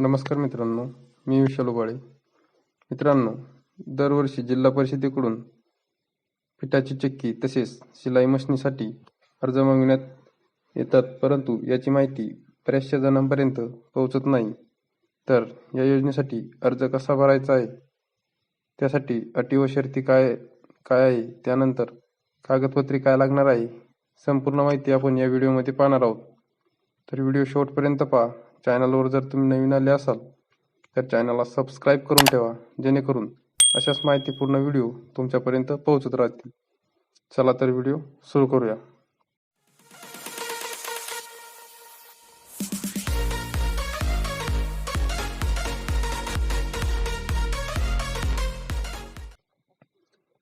नमस्कार मित्रांनो मी विशाल उबाळे. मित्रांनो दरवर्षी जिल्हा परिषदेकडून पिठाची चक्की तसेच शिलाई मशिनीसाठी अर्ज मागविण्यात येतात परंतु याची माहिती बऱ्याचशा जणांपर्यंत पोहोचत नाही. तर या योजनेसाठी अर्ज कसा भरायचा आहे? त्यासाठी अटी व शर्ती काय काय आहे? त्यानंतर कागदपत्रे काय लागणार आहे? संपूर्ण माहिती आपण या व्हिडिओमध्ये पाहणार आहोत. तर व्हिडिओ शेवटपर्यंत पहा. चॅनलवर जर तुम्ही नवीन आले असाल तर चॅनलला सबस्क्राईब करून ठेवा जेणेकरून अशाच माहितीपूर्ण व्हिडिओ तुमच्यापर्यंत पोहोचत राहतील. चला तर व्हिडिओ सुरू करूया.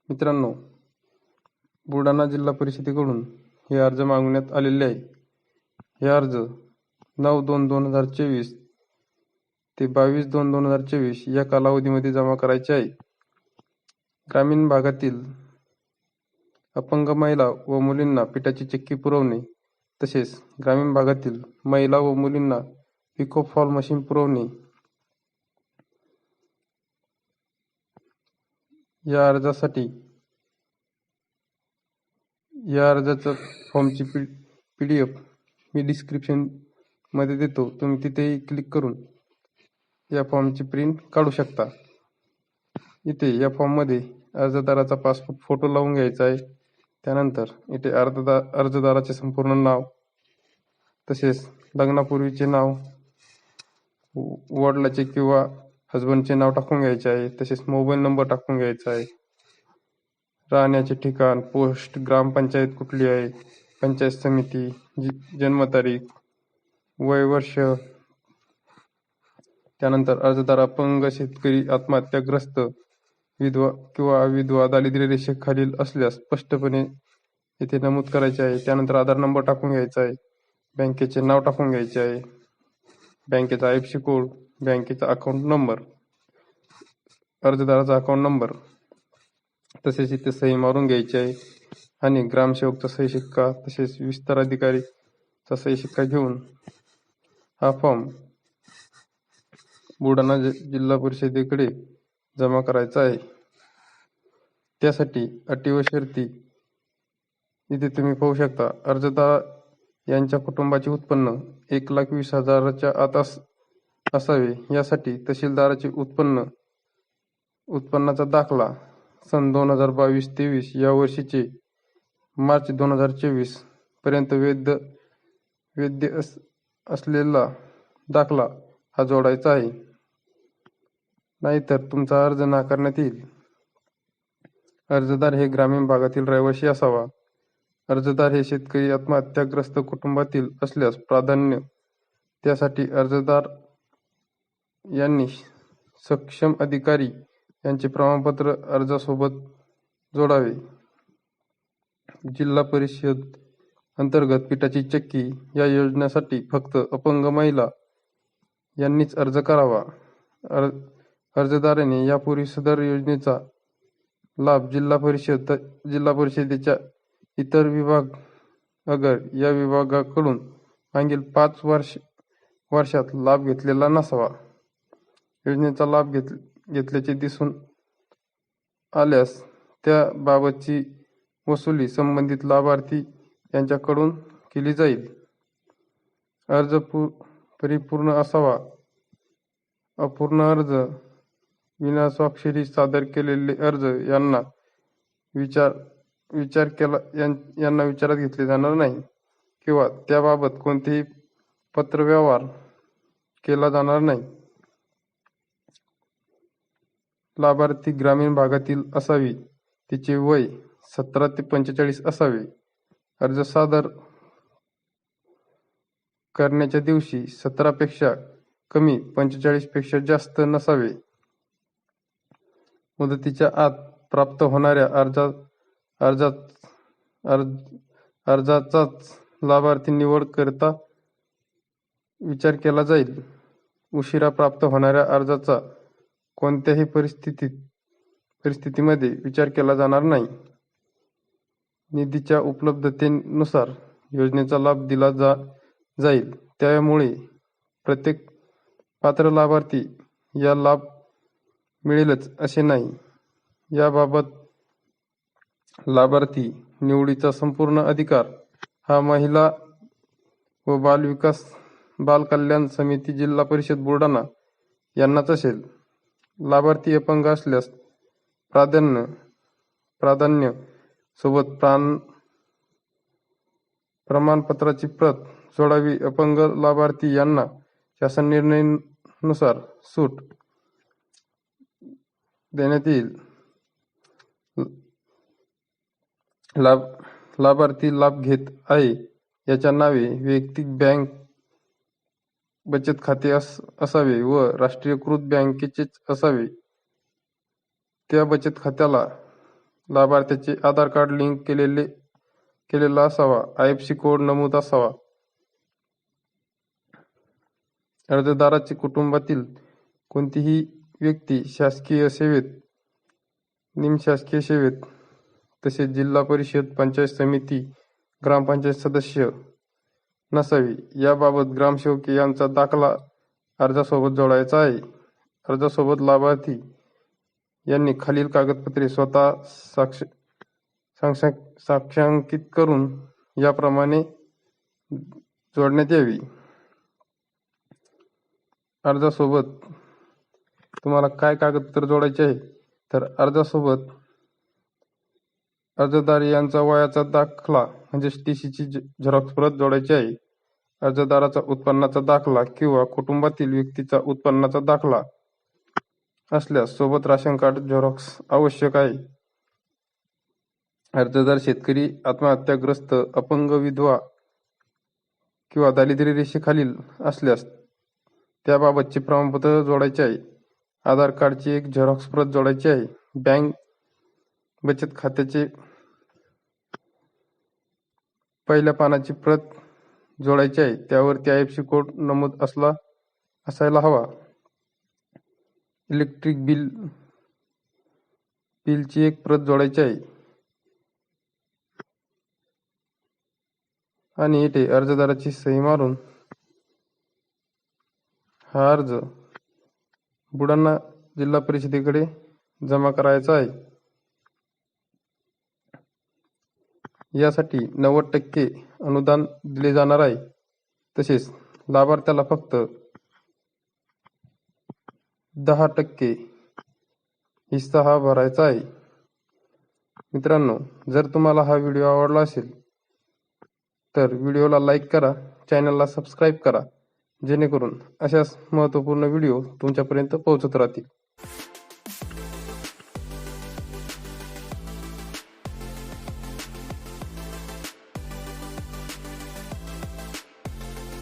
मित्रांनो बुलढाणा जिल्हा परिषदेकडून हे अर्ज मागवण्यात आलेले आहे. हे अर्ज नऊ दोन दोन हजार चोवीस ते बावीस दोन दोन हजार चोवीस या कालावधीमध्ये जमा करायचे आहे. ग्रामीण भागातील अपंग महिला व मुलींना पिठाची चक्की पुरवणे तसेच ग्रामीण भागातील महिला व मुलींना पिको फॉल मशीन पुरवणे या अर्जासाठी या अर्जाचं फॉर्मची पी पी डी एफ मी डिस्क्रिप्शन मध्ये देतो तुम्ही तिथेही क्लिक करून या फॉर्मची प्रिंट काढू शकता. इथे या फॉर्ममध्ये अर्जदाराचा पासपोर्ट फोटो लावून घ्यायचा आहे. त्यानंतर इथे अर्जदार अर्जदाराचे संपूर्ण नाव तसेच लग्नापूर्वीचे नाव व- वडिलाचे किंवा हजबंडचे नाव टाकून घ्यायचे आहे. तसेच मोबाईल नंबर टाकून घ्यायचा आहे. राहण्याचे ठिकाण पोस्ट ग्रामपंचायत कुठली आहे पंचायत समिती जी जन्मतारीख वय वर्ष त्यानंतर अर्जदार अपंग शेतकरी आत्महत्याग्रस्त विधवा किंवा विधवा दारिद्र्य रेषेखालील असल्यास स्पष्टपणे येथे नमूद करायचे आहे. त्यानंतर आधार नंबर टाकून घ्यायचा आहे. बँकेचे नाव टाकून घ्यायचे आहे. बँकेचा आय एफ सी कोड बँकेचा अकाउंट नंबर अर्जदाराचा अकाउंट नंबर तसेच इथे सही मारून घ्यायची आहे. आणि ग्रामसेवकचा सही शिक्का तसेच विस्तार अधिकारीचा सही शिक्का घेऊन हा फॉर्म बुलढाणा जि- जिल्हा परिषदेकडे जमा करायचा आहे. त्यासाठी अटी व शर्ती इथे तुम्ही पाहू शकता. अर्जदार यांच्या कुटुंबाचे उत्पन्न एक लाख वीस हजाराच्या आत असावे. यासाठी तहसीलदाराचे उत्पन्न उत्पन्नाचा दाखला सन दोन हजार बावीस तेवीस या वर्षीचे मार्च दोन हजार चोवीसपर्यंत वैध वैध अस- असलेला दाखला हा जोडायचा आहे. नाहीतर तुमचा अर्ज नाकारण्यात येईल. अर्जदार हे ग्रामीण भागातील रहिवासी असावा. अर्जदार हे शेतकरी आत्महत्याग्रस्त कुटुंबातील असल्यास प्राधान्य त्यासाठी अर्जदार यांनी सक्षम अधिकारी यांचे प्रमाणपत्र अर्जासोबत जोडावे. जिल्हा परिषद अंतर्गत पिठाची चक्की या योजनेसाठी फक्त अपंग महिला यांनीच अर्ज करावा. अर् अर्जदाराने यापूर्वी सदर योजनेचा लाभ जिल्हा परिषद जिल्हा परिषदेच्या इतर विभाग अगर या विभागाकडून मागील पाच वर्ष वर्षात लाभ घेतलेला नसावा. योजनेचा लाभ घेत घेतल्याचे दिसून आल्यास त्याबाबतची वसुली संबंधित लाभार्थी यांच्याकडून केली जाईल. अर्ज पू परिपूर्ण असावा. अपूर्ण अर्ज विना स्वाक्षरी सादर केलेले अर्ज यांना विचार विचार केला यां- यांना विचारात घेतले जाणार नाही किंवा त्याबाबत कोणतेही पत्रव्यवहार केला जाणार नाही. लाभार्थी ग्रामीण भागातील असावी. तिचे वय सतरा ते पंचेचाळीस असावे. अर्ज सादर करण्याच्या दिवशी सतरापेक्षा कमी पंचेचाळीसपेक्षा जास्त नसावे. मुदतीच्या आत प्राप्त होणाऱ्या अर्जा अर्जात अर्ज अर्जाचाच लाभार्थी निवड करता विचार केला जाईल. उशिरा प्राप्त होणाऱ्या अर्जाचा कोणत्याही परिस्थितीत परिस्थितीमध्ये विचार केला जाणार नाही. निधीच्या उपलब्धतेनुसार योजनेचा लाभ दिला जा जाईल. त्यामुळे प्रत्येक पात्र लाभार्थी या लाभ मिळेलच असे नाही. याबाबत लाभार्थी निवडीचा संपूर्ण अधिकार हा महिला व बालविकास बाल कल्याण समिती जिल्हा परिषद बुलढाणा यांनाच असेल. लाभार्थी अपंग असल्यास प्राधान्य प्राधान्य सोबत प्राण प्रमाणपत्राची प्रत जोडावी अपंग लाभार्थी यांना शासन निर्णयानुसार सूट देण्यात येईल. लाभ लाभार्थी लाभ घेत आहे याच्या नावे वैयक्तिक बँक बचत खाते अस असावे व राष्ट्रीयकृत बँकेचेच असावे. त्या बचत खात्याला लाभार्थ्याचे आधार कार्ड लिंक केलेले केलेला असावा. आय एफ सी कोड नमूद असावा. अर्जदाराचे कुटुंबातील कोणतीही व्यक्ती शासकीय सेवेत निमशासकीय सेवेत तसेच जिल्हा परिषद पंचायत समिती ग्रामपंचायत सदस्य नसावी. याबाबत ग्रामसेवक यांचा दाखला अर्जासोबत जोडायचा आहे. अर्जासोबत लाभार्थी यांनी खालील कागदपत्रे स्वतः साक्ष साक्षांकित करून याप्रमाणे जोडण्यात यावी. अर्जासोबत तुम्हाला काय कागदपत्र जोडायचे आहे? तर अर्जासोबत अर्जदार यांचा वयाचा दाखला म्हणजे टी सीची झेरॉक्स परत जोडायची आहे. अर्जदाराचा उत्पन्नाचा दाखला किंवा कुटुंबातील व्यक्तीचा उत्पन्नाचा दाखला असल्यास सोबत राशन कार्ड झेरॉक्स आवश्यक आहे. अर्जदार शेतकरी आत्महत्याग्रस्त अपंग विधवा किंवा दारिद्र्य रेषेखालील असल्यास त्याबाबतचे प्रमाणपत्र जोडायचे आहे. आधार कार्डची एक झेरॉक्स प्रत जोडायची आहे. बँक बचत खात्याचे पहिल्या पानाची प्रत जोडायची आहे. त्यावर आय एफ सी कोड नमूद असला असायला हवा. इलेक्ट्रिक बिल बिलची एक प्रत जोडायची आहे. आणि येथे अर्जदाराची सही मारून हा अर्ज बुलढाणा जिल्हा परिषदेकडे जमा करायचा आहे. यासाठी नव्वद टक्के अनुदान दिले जाणार आहे. तसेच लाभार्थ्याला फक्त दहा टक्के हिस्सा हा भरायचा आहे. मित्रांनो जर तुम्हाला हा व्हिडिओ आवडला असेल तर व्हिडिओला लाईक करा चॅनलला सबस्क्राईब करा जेणेकरून अशाच महत्त्वपूर्ण व्हिडिओ तुमच्यापर्यंत पोहोचत राहतील.